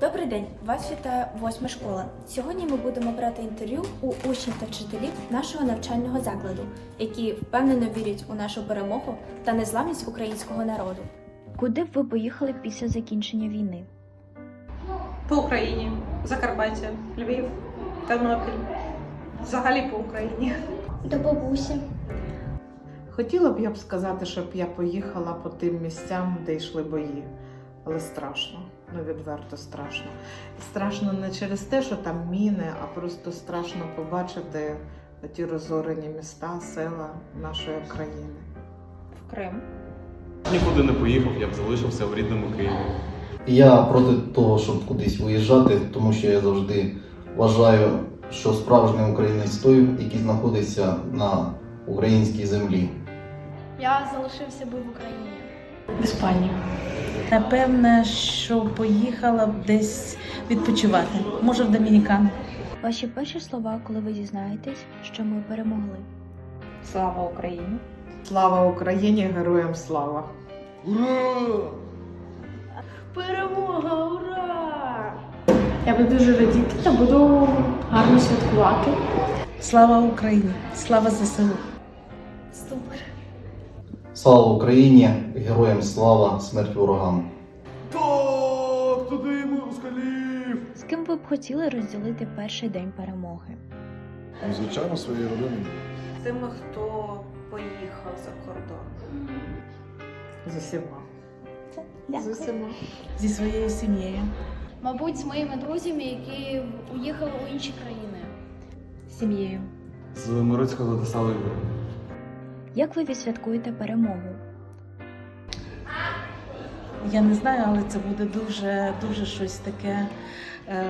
Добрий день! Вас вітає восьма школа. Сьогодні ми будемо брати інтерв'ю у учнів та вчителів нашого навчального закладу, які впевнено вірять у нашу перемогу та незламність українського народу. Куди б ви поїхали після закінчення війни? По Україні, Закарпаття, Львів, Тернопіль. Взагалі по Україні. До бабусі. Хотіла б я б сказати, щоб я поїхала по тим місцям, де йшли бої. Але страшно, ну відверто страшно. Страшно не через те, що там міни, а просто страшно побачити ті розорені міста, села нашої країни. В Крим. Нікуди не поїхав, я б залишився в рідному Києві. Я проти того, щоб кудись виїжджати, тому що я завжди вважаю, що справжній українець той, який знаходиться на українській землі. Я залишився би в Україні. В Іспанію. Напевне, що поїхала б десь відпочивати. Може, в Домінікан. Ваші перші слова, коли ви дізнаєтесь, що ми перемогли. Слава Україні! Слава Україні, героям слава! Перемога! Ура! Я буду дуже радіти та буду гарно святкувати. Слава Україні! Слава ЗСУ! Супер! Слава Україні! Героям слава! Смерть ворогам! Так, туди москалів! З ким ви б хотіли розділити перший день перемоги? Ну, Звичайно, своєю родиною. Тими, хто поїхав за кордон. З усіма. З усіма. Зі своєю сім'єю. Мабуть, з моїми друзями, які уїхали у інші країни. Сім'єю. З Мироцького до Салиби. Як ви відсвяткуєте перемогу? Я не знаю, але це буде дуже, дуже щось таке е,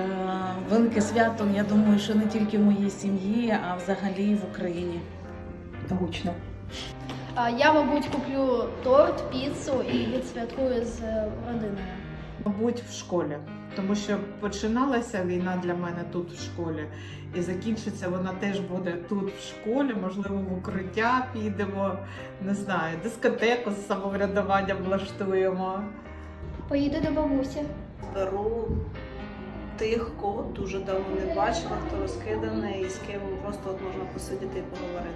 велике свято. Я думаю, що не тільки в моїй сім'ї, а взагалі в Україні. Гучно. Я, мабуть, куплю торт, піцу і відсвяткую з родиною. Мабуть, в школі, тому що починалася війна для мене тут в школі, і закінчиться вона теж буде тут в школі. Можливо, в укриття підемо, не знаю, дискотеку з самоврядуванням влаштуємо. Поїду до бабусі. Беру тих, кого дуже давно не бачила, хто розкиданий і з ким просто от можна посидіти і поговорити.